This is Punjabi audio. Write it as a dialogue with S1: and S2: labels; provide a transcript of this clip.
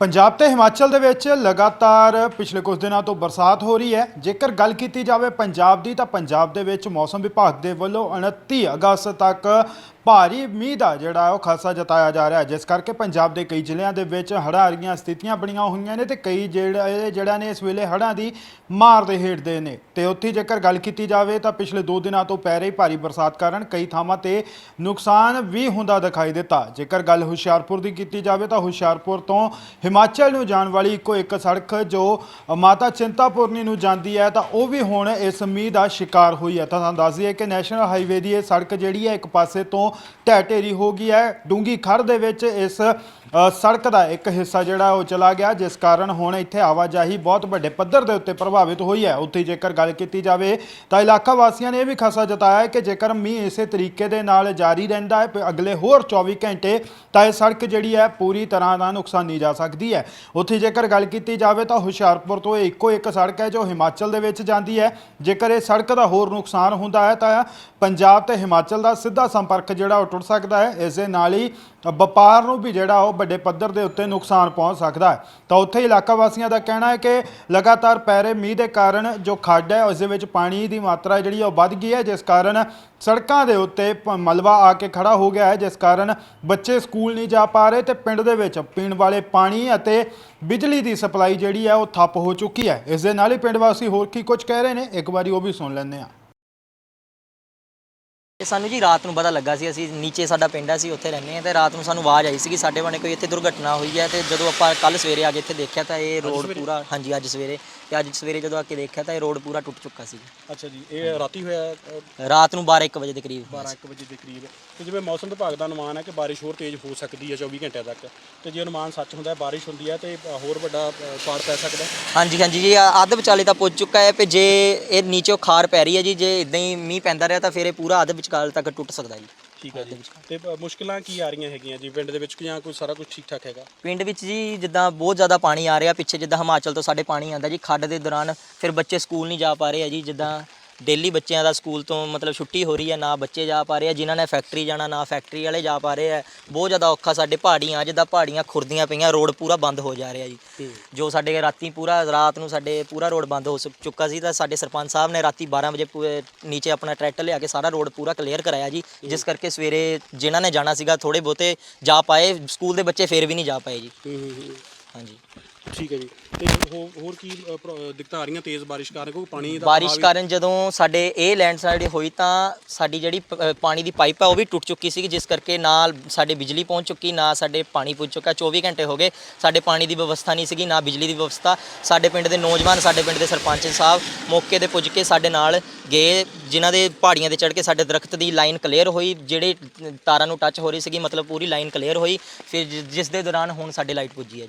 S1: ਪੰਜਾਬ ਤੇ ਹਿਮਾਚਲ ਦੇ ਵਿੱਚ ਲਗਾਤਾਰ ਪਿਛਲੇ ਕੁਝ ਦਿਨਾਂ ਤੋਂ ਬਰਸਾਤ ਹੋ ਰਹੀ ਹੈ। ਜੇਕਰ ਗੱਲ ਕੀਤੀ ਜਾਵੇ ਪੰਜਾਬ ਦੀ, ਤਾਂ ਪੰਜਾਬ ਦੇ ਵਿੱਚ ਮੌਸਮ ਵਿਭਾਗ ਦੇ ਵੱਲੋਂ 29 ਅਗਸਤ ਤੱਕ ਭਾਰੀ ਮੀਂਹ ਦਾ ਜਿਹੜਾ ਉਹ ਖਾਸਾ ਜਤਾਇਆ ਜਾ ਰਿਹਾ ਹੈ। ਜਿਸ ਕਰਕੇ ਪੰਜਾਬ ਦੇ ਕਈ ਜ਼ਿਲ੍ਹਿਆਂ ਦੇ ਵਿੱਚ ਹੜ੍ਹਾਂ ਵਰਗੀਆਂ ਸਥਿਤੀਆਂ ਬਣੀਆਂ ਹੋਈਆਂ ਨੇ ਤੇ ਕਈ ਜਿਹੜੇ ਜਿਹੜਾ ਨੇ ਇਸ ਵੇਲੇ ਹੜ੍ਹਾਂ ਦੀ ਮਾਰ ਦੇ ਹੇਠ ਦੇ ਨੇ। ਤੇ ਉੱਥੇ ਜੇਕਰ ਗੱਲ ਕੀਤੀ ਜਾਵੇ ਤਾਂ ਪਿਛਲੇ 2 ਦਿਨਾਂ ਤੋਂ ਪੈ ਰਹੀ ਭਾਰੀ ਬਰਸਾਤ ਕਾਰਨ ਕਈ ਥਾਵਾਂ ਤੇ ਨੁਕਸਾਨ ਵੀ ਹੁੰਦਾ ਦਿਖਾਈ ਦਿੱਤਾ। ਜੇਕਰ ਗੱਲ ਹੁਸ਼ਿਆਰਪੁਰ ਦੀ ਕੀਤੀ ਜਾਵੇ ਤਾਂ ਹੁਸ਼ਿਆਰਪੁਰ ਤੋਂ ਹਿਮਾਚਲ ਨੂੰ ਜਾਣ ਵਾਲੀ ਇੱਕੋ ਇੱਕ ਸੜਕ ਜੋ ਮਾਤਾ ਚਿੰਤਾਪੁਰਨੀ ਨੂੰ ਜਾਂਦੀ ਹੈ ਤਾਂ ਉਹ ਵੀ ਹੁਣ ਇਸ ਮੀਂਹ ਦਾ ਸ਼ਿਕਾਰ ਹੋਈ ਹੈ। ਤਾਂ ਤੁਹਾਨੂੰ ਦੱਸ ਦਈਏ ਕਿ ਨੈਸ਼ਨਲ ਹਾਈਵੇ ਦੀ ਇਹ ਸੜਕ ਜਿਹੜੀ ਹੈ ਇੱਕ ਪਾਸੇ ਤੋਂ ਢਹਿ ਢੇਰੀ ਹੋ ਗਈ ਹੈ। ਡੂੰਗੀ ਖੜ ਦੇ ਵਿੱਚ ਇਸ ਸੜਕ ਦਾ ਇੱਕ ਹਿੱਸਾ ਜਿਹੜਾ ਉਹ ਚਲਾ ਗਿਆ, ਜਿਸ ਕਾਰਨ ਹੁਣ ਇੱਥੇ ਆਵਾਜਾਈ ਬਹੁਤ ਵੱਡੇ ਪੱਧਰ ਦੇ ਉੱਤੇ ਪ੍ਰਭਾਵਿਤ ਹੋਈ ਹੈ। ਉੱਥੇ ਜੇਕਰ ਗੱਲ ਕੀਤੀ ਜਾਵੇ ਤਾਂ ਇਲਾਕਾ ਵਾਸੀਆਂ ਨੇ ਇਹ ਵੀ ਖਾਸਾ ਜਤਾਇਆ ਹੈ ਕਿ ਜੇਕਰ ਮੀਂਹ ਇਸੇ ਤਰੀਕੇ ਦੇ ਨਾਲ ਜਾਰੀ ਰਹਿੰਦਾ ਹੈ ਅਗਲੇ ਹੋਰ 24 ਘੰਟੇ ਤਾਂ ਇਹ ਸੜਕ ਜਿਹੜੀ ਹੈ ਪੂਰੀ ਤਰ੍ਹਾਂ ਨਾਲ ਨੁਕਸਾਨੀ ਜਾ ਸਕਦੀ ਹੈ। ਉੱਥੇ ਜੇਕਰ ਗੱਲ ਕੀਤੀ ਜਾਵੇ ਤਾਂ ਹੁਸ਼ਿਆਰਪੁਰ ਤੋਂ ਇਹ ਇੱਕੋ ਇੱਕ ਸੜਕ ਹੈ ਜੋ ਹਿਮਾਚਲ ਦੇ ਵਿੱਚ ਜਾਂਦੀ ਹੈ। ਜੇਕਰ ਇਹ ਸੜਕ ਦਾ ਹੋਰ ਨੁਕਸਾਨ ਹੁੰਦਾ ਹੈ ਤਾਂ ਪੰਜਾਬ ਤੇ ਹਿਮਾਚਲ ਦਾ ਸਿੱਧਾ ਸੰਪਰਕ ਜਿਹੜਾ ਉਹ ਟੁੱਟ ਸਕਦਾ ਹੈ। ਇਸ ਦੇ ਨਾਲ ਹੀ ਵਪਾਰ ਨੂੰ ਵੀ ਜਿਹੜਾ ਉਹ ਵੱਡੇ ਪੱਧਰ ਦੇ ਉੱਤੇ ਨੁਕਸਾਨ ਪਹੁੰਚ ਸਕਦਾ ਹੈ। ਤਾਂ ਉੱਥੇ ਇਲਾਕਾ ਵਾਸੀਆਂ ਦਾ ਕਹਿਣਾ ਹੈ ਕਿ ਲਗਾਤਾਰ ਪੈ ਰਹੇ ਮੀਂਹ ਦੇ ਕਾਰਨ ਜੋ ਖੱਡ ਹੈ, ਉਸ ਦੇ ਵਿੱਚ ਪਾਣੀ ਦੀ ਮਾਤਰਾ ਜਿਹੜੀ ਹੈ ਉਹ ਵੱਧ ਗਈ ਹੈ, ਜਿਸ ਕਾਰਨ ਸੜਕਾਂ ਦੇ ਉੱਤੇ ਪ- ਮਲਬਾ ਆ ਕੇ ਖੜਾ ਹੋ ਗਿਆ ਹੈ, ਜਿਸ ਕਾਰਨ ਬੱਚੇ ਸਕੂਲ ਨਹੀਂ ਜਾ ਪਾ ਰਹੇ ਤੇ ਪਿੰਡ ਦੇ ਵਿੱਚ ਪੀਣ ਵਾਲੇ ਪਾਣੀ ਅਤੇ ਬਿਜਲੀ ਦੀ ਸਪਲਾਈ ਜਿਹੜੀ ਹੈ ਉਹ ਠੱਪ ਹੋ ਚੁੱਕੀ ਹੈ। ਇਸ ਦੇ ਨਾਲ ਹੀ ਪਿੰਡ ਵਾਸੀ ਹੋਰ ਕੀ ਕੁਝ ਕਹਿ ਰਹੇ ਨੇ? ਇੱਕ ਵਾਰੀ ਉਹ ਵੀ ਸੁਣ ਲੈਂਦੇ ਹਾਂ।
S2: ਇਹ ਸਾਨੂੰ ਜੀ ਰਾਤ ਨੂੰ ਪਤਾ ਲੱਗਾ ਸੀ ਅਸੀਂ ਨੀਚੇ ਸਾਡਾ ਪਿੰਡ ਹੈ ਅਸੀਂ ਉੱਥੇ ਰਹਿੰਦੇ ਹਾਂ ਤੇ ਰਾਤ ਨੂੰ ਸਾਨੂੰ ਆਵਾਜ਼ ਆਈ ਸੀ ਕਿ ਸਾਡੇ ਬਣੇ ਕੋਈ ਇੱਥੇ ਦੁਰਘਟਨਾ ਹੋਈ ਹੈ ਤੇ ਜਦੋਂ ਆਪਾਂ ਕੱਲ ਸਵੇਰੇ ਆ ਕੇ ਇੱਥੇ ਦੇਖਿਆ ਤਾਂ ਇਹ ਰੋਡ ਪੂਰਾ ਹਾਂਜੀ ਅੱਜ ਸਵੇਰੇ ਤੇ ਅੱਜ ਸਵੇਰੇ ਜਦੋਂ ਆ ਕੇ ਦੇਖਿਆ ਤਾਂ ਇਹ ਰੋਡ ਪੂਰਾ ਟੁੱਟ ਚੁੱਕਾ ਸੀ।
S3: ਅੱਛਾ ਜੀ ਇਹ ਰਾਤੀ ਹੋਇਆ
S2: ਰਾਤ ਨੂੰ 12 1 ਵਜੇ ਦੇ ਕਰੀਬ
S3: 12 1 ਵਜੇ ਦੇ ਕਰੀਬ। ਤੇ ਜਿਵੇਂ ਮੌਸਮ ਵਿਭਾਗ ਦਾ ਅਨੁਮਾਨ ਹੈ ਕਿ ਬਾਰਿਸ਼ ਹੋਰ ਤੇਜ਼ ਹੋ ਸਕਦੀ ਹੈ 24 ਘੰਟਿਆਂ ਤੱਕ। ਤੇ ਜੇ ਅਨੁਮਾਨ ਸੱਚ ਹੁੰਦਾ ਹੈ ਬਾਰਿਸ਼ ਹੁੰਦੀ ਹੈ ਤੇ ਹੋਰ ਵੱਡਾ ਪਾੜ ਪੈ ਸਕਦਾ
S2: ਹਾਂਜੀ ਹਾਂਜੀ ਜੀ ਅੱਧ ਵਿਚਾਲੇ ਤਾਂ ਪੁੱਜ ਚੁੱਕਾ ਹੈ ਤੇ ਜੇ ਇਹ ਨੀਚੋਂ ਖਾਰ ਪੈ ਰਹੀ ਹੈ ਜੀ ਜੇ ਇਦਾਂ ਹੀ ਮੀਂਹ ਪੈਂਦਾ ਰਿਹਾ ਤਾਂ ਫਿਰ ਇਹ ਪੂਰਾ ਅੱਧ ਵਿਚਾਲ ਤੱਕ ਟੁੱਟ ਸਕਦਾ ਜੀ।
S3: ਠੀਕ ਹੈ ਜੀ। ਤੇ ਮੁਸ਼ਕਲਾਂ ਕੀ ਆ ਰਹੀਆਂ ਹੈਗੀਆਂ ਜੀ ਪਿੰਡ ਦੇ ਵਿੱਚ ਜਾਂ ਕੋਈ ਸਾਰਾ ਕੁਝ ਠੀਕ ਠਾਕ ਹੈਗਾ?
S2: ਪਿੰਡ ਵਿੱਚ ਜੀ ਜਿੱਦਾਂ ਬਹੁਤ ਜ਼ਿਆਦਾ ਪਾਣੀ ਆ ਰਿਹਾ ਪਿੱਛੇ ਜਿੱਦਾਂ ਹਿਮਾਚਲ ਤੋਂ ਸਾਡੇ ਪਾਣੀ ਆਂਦਾ ਜੀ ਖੱਡ ਦੇ ਦੌਰਾਨ ਫਿਰ ਬੱਚੇ ਸਕੂਲ ਨਹੀਂ ਜਾ ਪਾ ਰਹੇ ਆ ਜੀ ਜਿੱਦਾਂ ਡੇਲੀ ਬੱਚਿਆਂ ਦਾ ਸਕੂਲ ਤੋਂ ਮਤਲਬ ਛੁੱਟੀ ਹੋ ਰਹੀ ਹੈ ਨਾ ਬੱਚੇ ਜਾ ਪਾ ਰਹੇ ਆ ਜਿਨ੍ਹਾਂ ਨੇ ਫੈਕਟਰੀ ਜਾਣਾ ਨਾ ਫੈਕਟਰੀ ਵਾਲੇ ਜਾ ਪਾ ਰਹੇ ਆ। ਬਹੁਤ ਜ਼ਿਆਦਾ ਔਖਾ ਸਾਡੇ ਪਹਾੜੀਆਂ ਜਿੱਦਾਂ ਪਹਾੜੀਆਂ ਖੁਰਦੀਆਂ ਪਈਆਂ ਰੋਡ ਪੂਰਾ ਬੰਦ ਹੋ ਜਾ ਰਿਹਾ ਜੀ। ਜੋ। ਸਾਡੇ ਰਾਤੀ ਪੂਰਾ ਰਾਤ ਨੂੰ ਸਾਡੇ ਪੂਰਾ ਰੋਡ ਬੰਦ ਹੋ ਚੁੱਕਾ ਸੀ ਤਾਂ ਸਾਡੇ ਸਰਪੰਚ ਸਾਹਿਬ ਨੇ ਰਾਤੀ 12 ਵਜੇ ਪੂ- ਨੀਚੇ ਆਪਣਾ ਟਰੈਕਟਰ ਲਿਆ ਕੇ ਸਾਰਾ ਰੋਡ ਪੂਰਾ ਕਲੀਅਰ ਕਰਾਇਆ ਜੀ। ਜਿਸ ਕਰਕੇ ਸਵੇਰੇ ਜਿਨ੍ਹਾਂ ਨੇ ਜਾਣਾ ਸੀਗਾ ਥੋੜੇ ਬਹੁਤੇ ਜਾ ਪਾਏ ਸਕੂਲ ਦੇ ਬੱਚੇ ਫੇਰ ਵੀ ਨਹੀਂ ਜਾ ਪਾਏ ਜੀ। ਹਾਂਜੀ।
S3: ਠੀਕ ਹੈ ਜੀ। ਤੇ ਹੋ- ਹੋਰ ਕੀ ਅ, ਪ੍ਰੋ- ਦਿੱਕਤਾਂ ਆ ਰਹੀਆਂ ਤੇਜ਼ ਬਾਰਿਸ਼ ਕਾਰਨ? ਕੋਈ ਪਾਣੀ ਦਾ
S2: ਬਾਰਿਸ਼ ਕਾਰਨ ਜਦੋਂ ਸਾਡੇ ਇਹ ਲੈਂਡਸਲਾਈਡ ਹੋਈ ਤਾਂ ਸਾਡੀ ਜਿਹੜੀ ਪ- ਅ, ਪਾਣੀ ਦੀ ਪਾਈਪ ਹੈ ਉਹ ਵੀ ਟੁੱਟ ਚੁੱਕੀ ਸੀ ਜਿਸ ਕਰਕੇ ਨਾਲ ਸਾਡੇ ਬਿਜਲੀ ਪਹੁੰਚ ਚੁੱਕੀ ਨਾ ਸਾਡੇ ਪਾਣੀ ਪੁੱਜ ਚੁੱਕਾ। 24 ਘੰਟੇ ਹੋ ਗਏ ਸਾਡੇ ਪਾਣੀ ਦੀ ਵਿਵਸਥਾ ਨਹੀਂ ਸੀਗੀ ਨਾ ਬਿਜਲੀ ਦੀ ਵਿਵਸਥਾ। ਸਾਡੇ ਪਿੰਡ ਦੇ ਨੌਜਵਾਨ ਸਾਡੇ ਪਿੰਡ ਦੇ ਸਰਪੰਚ ਸਾਹਿਬ ਮੌਕੇ ਤੇ ਪੁੱਜ ਕੇ ਸਾਡੇ ਨਾਲ ਗਏ ਜਿਨ੍ਹਾਂ ਦੇ ਪਹਾੜੀਆਂ ਤੇ ਚੜ੍ਹ ਕੇ ਸਾਡੇ ਦਰਖਤ ਦੀ ਲਾਈਨ ਕਲੀਅਰ ਹੋਈ ਜਿਹੜੇ ਤਾਰਾਂ ਨੂੰ ਟੱਚ ਹੋ ਰਹੀ ਸੀਗੀ ਮਤਲਬ ਪੂਰੀ ਲਾਈਨ ਕਲੀਅਰ ਹੋਈ ਫਿਰ ਜਿ- ਜਿਸ ਦੇ ਦੌਰਾਨ ਹੁਣ ਸਾਡੇ ਲਾਈਟ ਪੁੱਜੀ ਹੈ।